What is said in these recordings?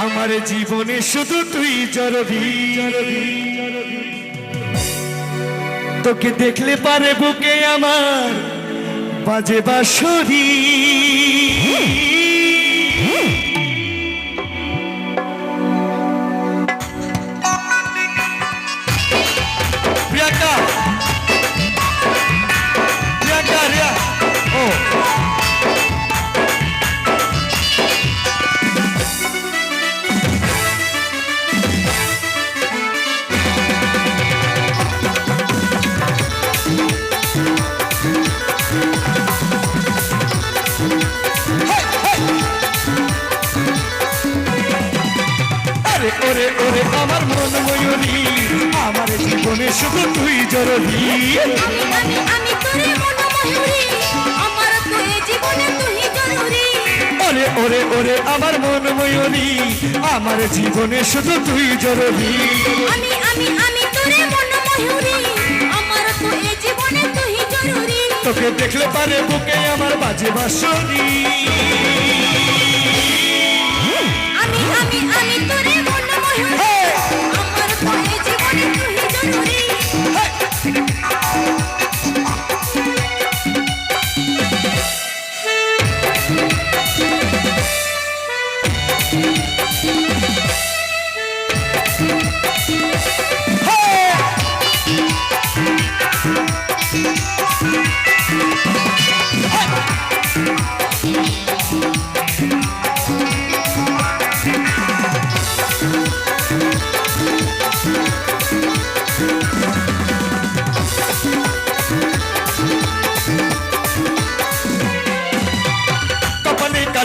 আমার জীবনে শুধু তুই জরবি তোকে দেখলে পারে বুকে আমার বাজে বা বাসরি ওরে ওরে আমার মন ময়ূরী আমার জীবনে শুধু তুই আমি আমি আমার জীবনে জরুরি। ওরে ওরে ওরে আমার মন ময়ূরী আমার জীবনে শুধু তুই জরবি আমি আমি আমি তোরে মনোময়ূরী আমার তো জীবনে তুই জরুরি। তোকে দেখলে পারে বুকে আমার বাজে বাসরি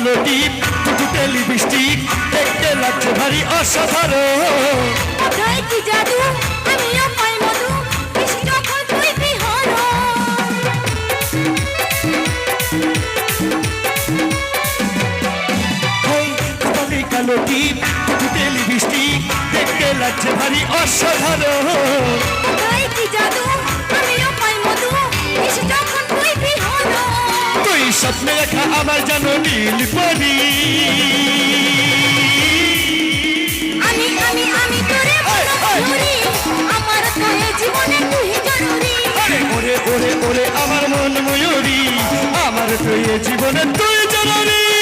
কালো টিপ টুটুতে লিপস্টিক দেখতে লাগছে ভারী অসাধারণ। কোথায় কি জাদু? আমিও পাই মধু কালো টিপ টুটুতে লিপস্টিক দেখতে লাগছে ভারী অসাধারণ। কোথায় কি জাদু? আমিও পাই মধু স্বপ্নে রেখা আমার জানো নীল পরি। আমি আমি আমি তোরে আমার তো জীবনে তুই জরুরি। ওরে ওরে ওরে ওরে আমার মন ময়ূরী। আমার তুই জীবনে তুই জরুরি।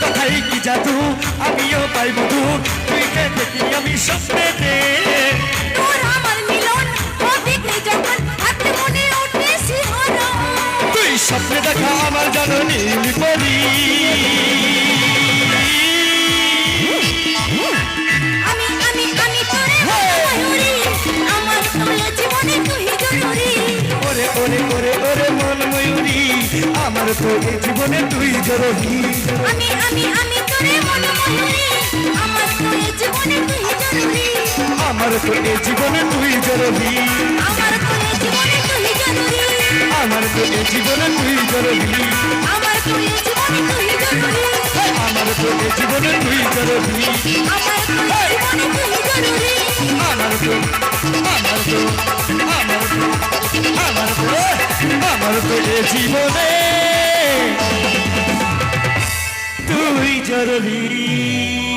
কথাই কি জাদু? আমিও পাই মধু তুই দেখি আমি শিহরণ। তুই স্বপ্নে দেখা আমার জানো নীল পরি আমার তো এই জীবনে তুই জরুরি আমি আমি আমি তোরে মনোময়ূরী আমার তো এ জীবনে তুই জরুরি আমার তো এই জীবনে তুই জরুরি আমার তো এ জীবনে তুই জরুরি আমার তো এই জীবনে তুই জরুরি আমার তো এ জীবনে তুই জরুরি আমার তো এই জীবনে তুই জরুরি আমার তো এ জীবনে তুই জরুরি আমার তো আমার তো আমার তো আমার তো আমার তো এ জীবনে তুই জরুরি।